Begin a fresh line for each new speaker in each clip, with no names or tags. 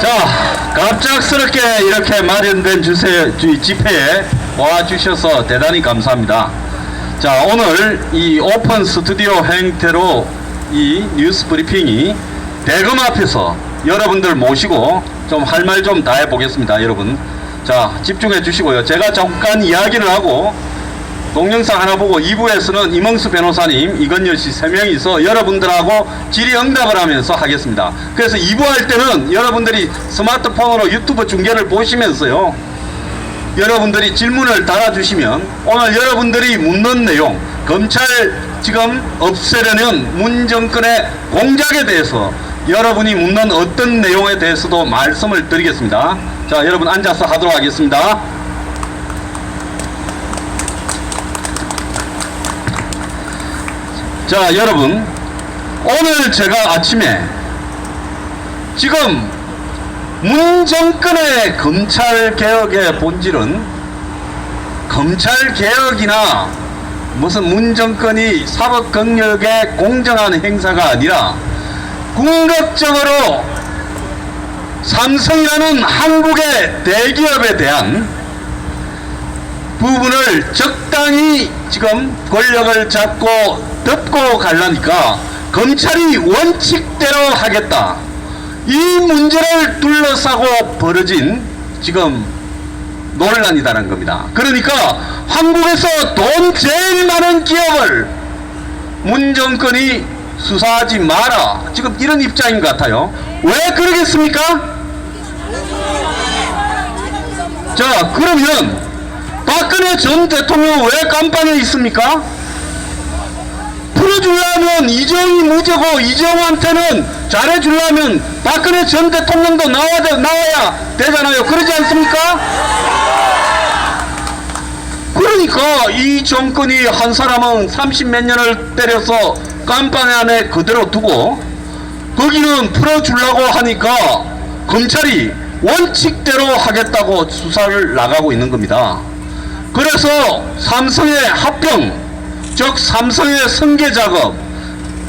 자, 갑작스럽게 이렇게 마련된 주세, 주- 집회에 와주셔서 대단히 감사합니다. 자, 오늘 이 오픈 스튜디오 행태로 이 뉴스 브리핑이 대검 앞에서 여러분들 모시고 좀 할 말 좀 다 해보겠습니다, 여러분. 자, 집중해 주시고요. 제가 잠깐 이야기를 하고 동영상 하나 보고 2부에서는 이멍수 변호사님, 이건열 씨 세 명이서 여러분들하고 질의응답을 하면서 하겠습니다. 그래서 2부 할 때는 여러분들이 스마트폰으로 유튜브 중계를 보시면서요. 여러분들이 질문을 달아주시면 오늘 여러분들이 묻는 내용, 검찰 지금 없애려는 문정권의 공작에 대해서 여러분이 묻는 어떤 내용에 대해서도 말씀을 드리겠습니다. 자, 여러분 앉아서 하도록 하겠습니다. 자, 여러분. 오늘 제가 아침에 지금 문정권의 검찰 개혁의 본질은 검찰 개혁이나 무슨 문정권이 사법 경력의 공정한 행사가 아니라 궁극적으로 삼성이라는 한국의 대기업에 대한 부분을 적당히 지금 권력을 잡고 덮고 가려니까 검찰이 원칙대로 하겠다. 이 문제를 둘러싸고 벌어진 지금 논란이다는 겁니다. 그러니까 한국에서 돈 제일 많은 기업을 문정권이 수사하지 마라. 지금 이런 입장인 것 같아요. 왜 그러겠습니까? 자, 그러면 박근혜 전 대통령 왜 깜빵에 있습니까? 풀어주려면 이정이 무죄고 이정한테는 잘해주려면 박근혜 전 대통령도 나와야, 돼- 나와야 되잖아요. 그러지 않습니까? 그러니까 이 정권이 한 사람은 30 몇 년을 때려서 깜빵 안에 그대로 두고 거기는 풀어주려고 하니까 검찰이 원칙대로 하겠다고 수사를 나가고 있는 겁니다. 그래서 삼성의 합병, 즉 삼성의 승계 작업,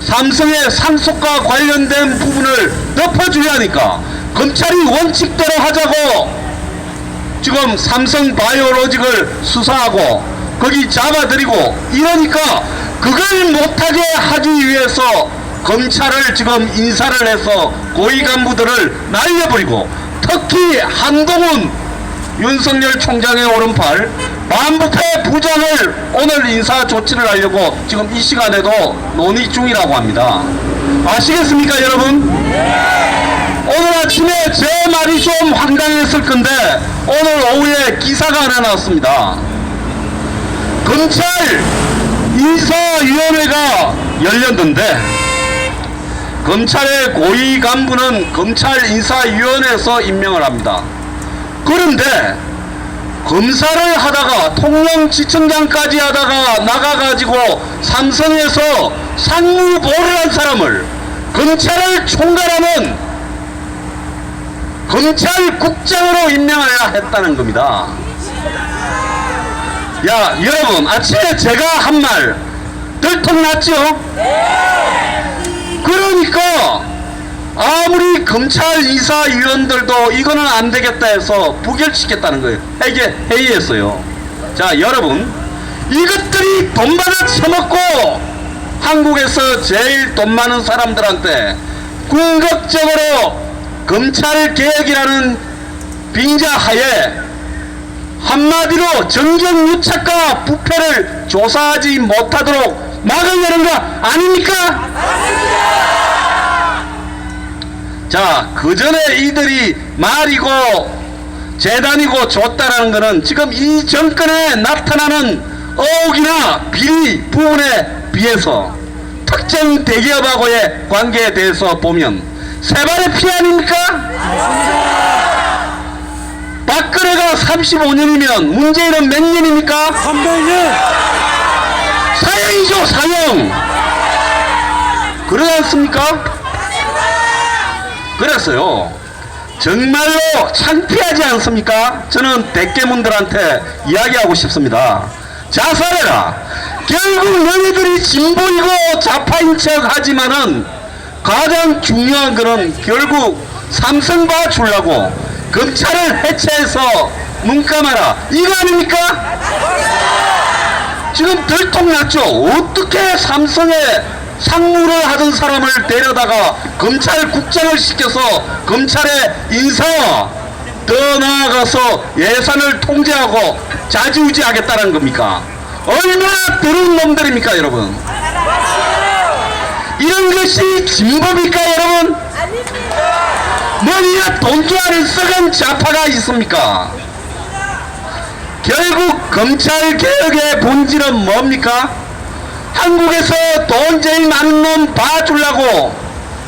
삼성의 상속과 관련된 부분을 덮어주려니까 검찰이 원칙대로 하자고 지금 삼성 바이오로직을 수사하고 거기 잡아들이고 이러니까 그걸 못하게 하기 위해서 검찰을 지금 인사를 해서 고위 간부들을 날려버리고 특히 한동훈 윤석열 총장의 오른팔 반부패 부장을 오늘 인사 조치를 하려고 지금 이 시간에도 논의 중이라고 합니다. 아시겠습니까 여러분? 오늘 아침에 제 말이 좀 황당했을 건데 오늘 오후에 기사가 하나 나왔습니다. 검찰 인사위원회가 열렸는데 검찰의 고위 간부는 검찰 인사위원회에서 임명을 합니다. 그런데 검사를 하다가 통령지청장까지 하다가 나가가지고 삼성에서 상무보를 한 사람을 검찰을 총괄하는 검찰국장으로 임명을 해야 했다는 겁니다. 야, 여러분, 아침에 제가 한 말 들통났죠? 그러니까 아무리 검찰 이사 위원들도 이거는 안 되겠다 해서 부결시켰다는 거예요. 이게 회의했어요. 자, 여러분, 이것들이 돈 받아 처먹고 한국에서 제일 돈 많은 사람들한테 궁극적으로 검찰 개혁이라는 빙자 하에 한마디로 정경 유착과 부패를 조사하지 못하도록 막으려는 거 아닙니까? 자, 그 전에 이들이 말이고 재단이고 줬다라는 것은 지금 이 정권에 나타나는 어혹이나 비리 부분에 비해서 특정 대기업하고의 관계에 대해서 보면 세발의 피 아닙니까? 박근혜가 35년이면 문재인은 몇 년입니까?
300년
사형이죠, 사형! 그러지 않습니까? 그랬어요. 정말로 창피하지 않습니까? 저는 대깨문들한테 이야기하고 싶습니다. 자살해라. 결국 너희들이 진보이고 좌파인 척 하지만은 가장 중요한 거는 결국 삼성과 주려고 검찰을 해체해서 문감하라 이거 아닙니까? 지금 들통났죠. 어떻게 삼성에 상무를 하던 사람을 데려다가 검찰 국장을 시켜서 검찰의 인사와 더 나아가서 예산을 통제하고 자지우지하겠다는 겁니까? 얼마나 더러운 놈들입니까, 여러분? 이런 것이 진법입니까, 여러분? 머리에 돈주안을 썩은 좌파가 있습니까? 결국 검찰 개혁의 본질은 뭡니까? 한국에서 돈 제일 많은 놈 봐주려고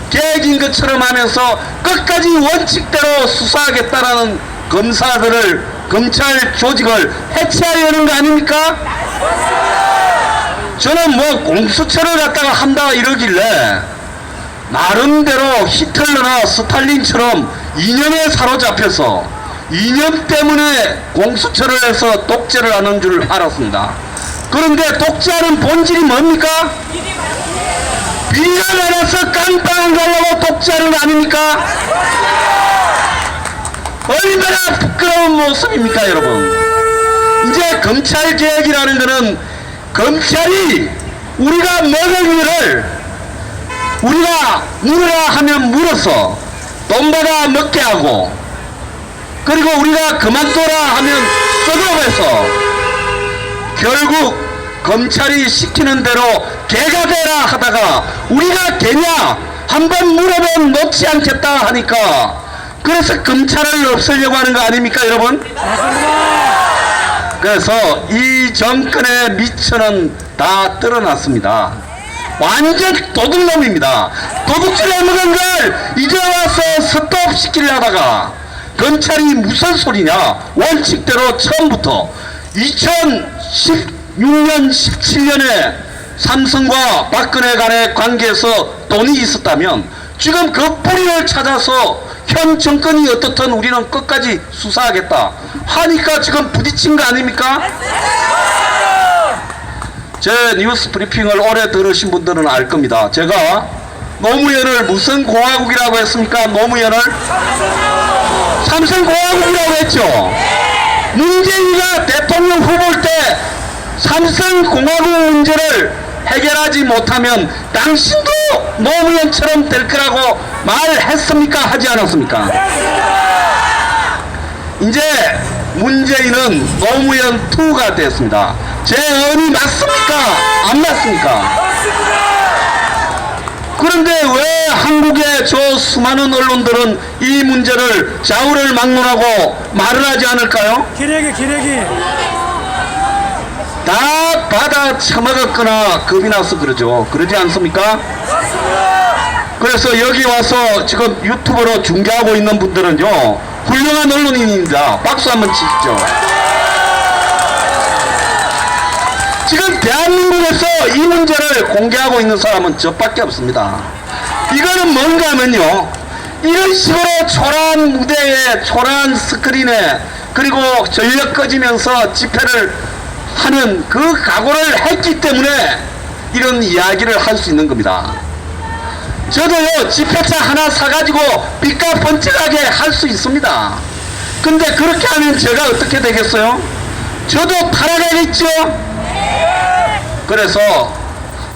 계획인 것처럼 하면서 끝까지 원칙대로 수사하겠다라는 검사들을 검찰 조직을 해체하려는 거 아닙니까? 저는 뭐 공수처를 갖다가 한다 이러길래 나름대로 히틀러나 스탈린처럼 이념에 사로잡혀서 이념 때문에 공수처를 해서 독재를 하는 줄 알았습니다. 그런데 독재하는 본질이 뭡니까? 비가 내려서 깜빵 가려고 독재하는 거 아닙니까? 얼마나 부끄러운 모습입니까, 여러분? 이제 검찰 개혁이라는 것은 검찰이 우리가 먹을 일을 우리가 물으라 하면 물어서 돈 받아 먹게 하고 그리고 우리가 그만둬라 하면 쏟아내서 결국 검찰이 시키는 대로 개가 되라 하다가 우리가 개냐 한번 물어보면 놓지 않겠다 하니까 그래서 검찰을 없애려고 하는 거 아닙니까 여러분? 그래서 이 정권의 미천은 다 드러났습니다. 완전 도둑놈입니다. 도둑질 해먹은 걸 이제 와서 스톱 시키려다가 검찰이 무슨 소리냐 원칙대로 처음부터 2016년 17년에 삼성과 박근혜 간의 관계에서 돈이 있었다면 지금 그 뿌리를 찾아서 현 정권이 어떻든 우리는 끝까지 수사하겠다 하니까 지금 부딪힌 거 아닙니까? 제 뉴스 브리핑을 오래 들으신 분들은 알 겁니다. 제가 노무현을 무슨 공화국이라고 했습니까? 노무현을 삼성 공화국이라고 했죠. 문재인이가 대통령 후보일 때 삼성 공화국 문제를 해결하지 못하면 당신도 노무현처럼 될 거라고 말했습니까? 하지 않았습니까? 이제 문재인은 노무현 2가 됐습니다. 제 언이 맞습니까? 안 맞습니까? 그런데 왜 한국의 저 수많은 언론들은 이 문제를 좌우를 막론하고 말을 하지 않을까요?
기레기 기레기
다 받아 처먹었거나 겁이 나서 그러죠. 그러지 않습니까? 그래서 여기 와서 지금 유튜브로 중계하고 있는 분들은요, 훌륭한 언론인입니다. 박수 한번 치시죠. 지금 대한민국에서 이 문제를 공개하고 있는 사람은 저밖에 없습니다. 이거는 뭔가 하면요, 이런 식으로 초라한 무대에, 초라한 스크린에, 그리고 전력 꺼지면서 집회를 하는 그 각오를 했기 때문에 이런 이야기를 할 수 있는 겁니다. 저도요 집회차 하나 사가지고 빛과 번쩍하게 할 수 있습니다. 근데 그렇게 하면 제가 어떻게 되겠어요? 저도 타락하겠죠? 그래서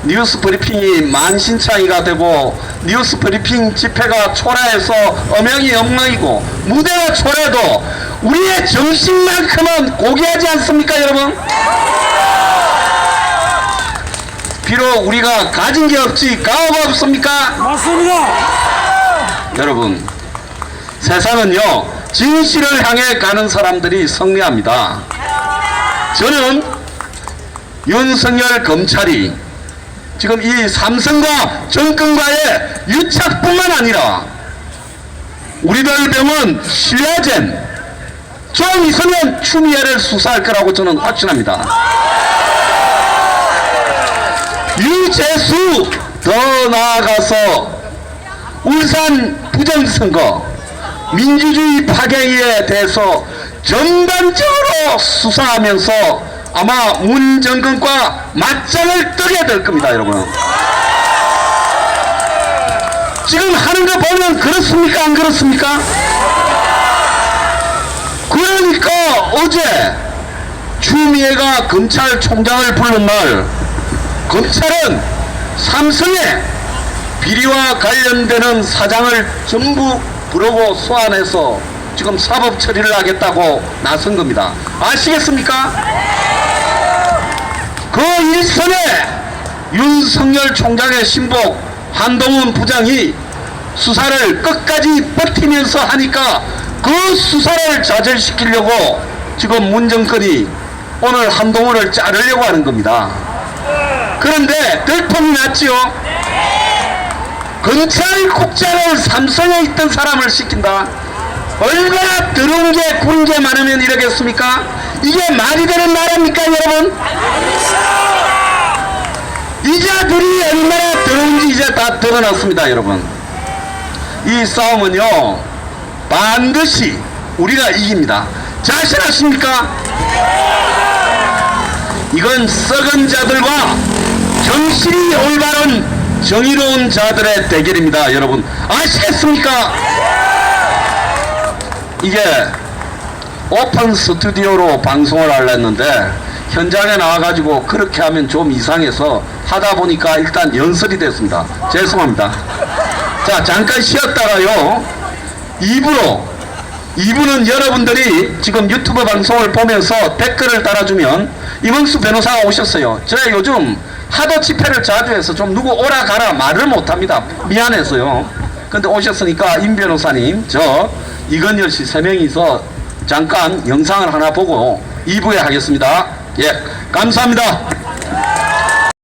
뉴스 브리핑이 만신창이가 되고 뉴스 브리핑 집회가 초라해서 엄영이 엉망이고 무대가 초라해도 우리의 정신만큼은 고귀하지 않습니까 여러분? 비록 우리가 가진 게 없지 가오가 없습니까?
맞습니다
여러분 세상은요 진실을 향해 가는 사람들이 승리합니다 저는 윤석열 검찰이 지금 이 삼성과 정권과의 유착뿐만 아니라 우리들 병은 신라젠 좀 있으면 추미애를 수사할 거라고 저는 확신합니다. 유재수 더 나아가서 울산 부정선거 민주주의 파괴에 대해서 전반적으로 수사하면서 아마 문 정권과 맞짱을 뜨게 될 겁니다 여러분 지금 하는 거 보면 그렇습니까? 안 그렇습니까? 그러니까 어제 추미애가 검찰총장을 부른 날 검찰은 삼성의 비리와 관련되는 사장을 전부 부르고 소환해서 지금 사법 처리를 하겠다고 나선 겁니다. 아시겠습니까? 그 일선에 윤석열 총장의 신복 한동훈 부장이 수사를 끝까지 버티면서 하니까 그 수사를 좌절시키려고 지금 문정권이 오늘 한동훈을 자르려고 하는 겁니다. 그런데 들통이 났지요. 검찰국장을 삼성에 있던 사람을 시킨다. 얼마나 더러운 게 구른 게 많으면 이러겠습니까? 이게 말이 되는 나라입니까, 여러분? 이자들이 얼마나 더러운지 이제 다 드러났습니다, 여러분. 이 싸움은요, 반드시 우리가 이깁니다. 자신하십니까? 이건 썩은 자들과 정신이 올바른 정의로운 자들의 대결입니다, 여러분. 아시겠습니까? 이게 오픈 스튜디오로 방송을 하려 했는데 현장에 나와가지고 그렇게 하면 좀 이상해서 하다 보니까 일단 연설이 됐습니다. 죄송합니다. 자, 잠깐 쉬었다가요. 2부로 2부는 여러분들이 지금 유튜브 방송을 보면서 댓글을 달아주면 이명수 변호사가 오셨어요. 제가 요즘 하도 집회를 자주 해서 좀 누구 오라 가라 말을 못합니다. 미안해서요. 근데 오셨으니까 임 변호사님, 저 이건열 씨 세 명이서 잠깐 영상을 하나 보고 2부에 하겠습니다. 예, 감사합니다.